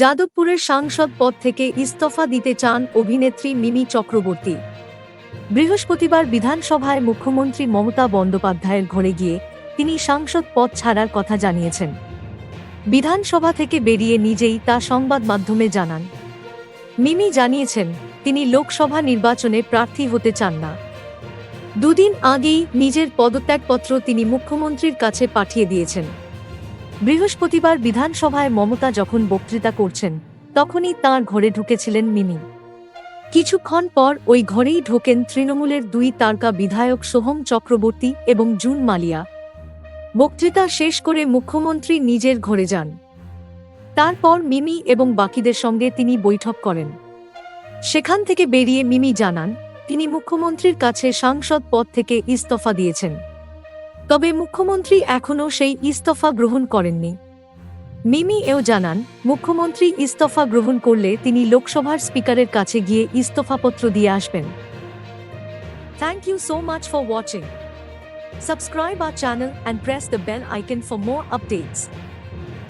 যাদবপুরের সাংসদ পদ থেকে ইস্তফা দিতে চান অভিনেত্রী মিমি চক্রবর্তী। বৃহস্পতিবার বিধানসভায় মুখ্যমন্ত্রী মমতা বন্দ্যোপাধ্যায়ের ঘরে গিয়ে তিনি সাংসদ পদ ছাড়ার কথা জানিয়েছেন। বিধানসভা থেকে বেরিয়ে নিজেই তা সংবাদ মাধ্যমে জানান। মিমি জানিয়েছেন, তিনি লোকসভা নির্বাচনে প্রার্থী হতে চান না। দুদিন আগেই নিজের পদত্যাগপত্র তিনি মুখ্যমন্ত্রীর কাছে পাঠিয়ে দিয়েছেন। বৃহস্পতিবার বিধানসভায় মমতা যখন বক্তৃতা করছেন, তখনই তাঁর ঘরে ঢুকেছিলেন মিমি। কিছুক্ষণ পর ওই ঘরেই ঢোকেন তৃণমূলের দুই তারকা বিধায়ক সোহম চক্রবর্তী এবং জুন মালিয়া। বক্তৃতা শেষ করে মুখ্যমন্ত্রী নিজের ঘরে যান। তারপর মিমি এবং বাকিদের সঙ্গে তিনি বৈঠক করেন। সেখান থেকে বেরিয়ে মিমি জানান, তিনি মুখ্যমন্ত্রীর কাছে সাংসদ পদ থেকে ইস্তফা দিয়েছেন। তবে মুখ্যমন্ত্রী এখনও সেই ইস্তফা গ্রহণ করেননি। মিমি এও জানান, মুখ্যমন্ত্রী ইস্তফা গ্রহণ করলে তিনি লোকসভার স্পিকারের কাছে গিয়ে ইস্তফাপত্র দিয়ে আসবেন। Thank you so much for watching subscribe our channel and press the bell icon for more updates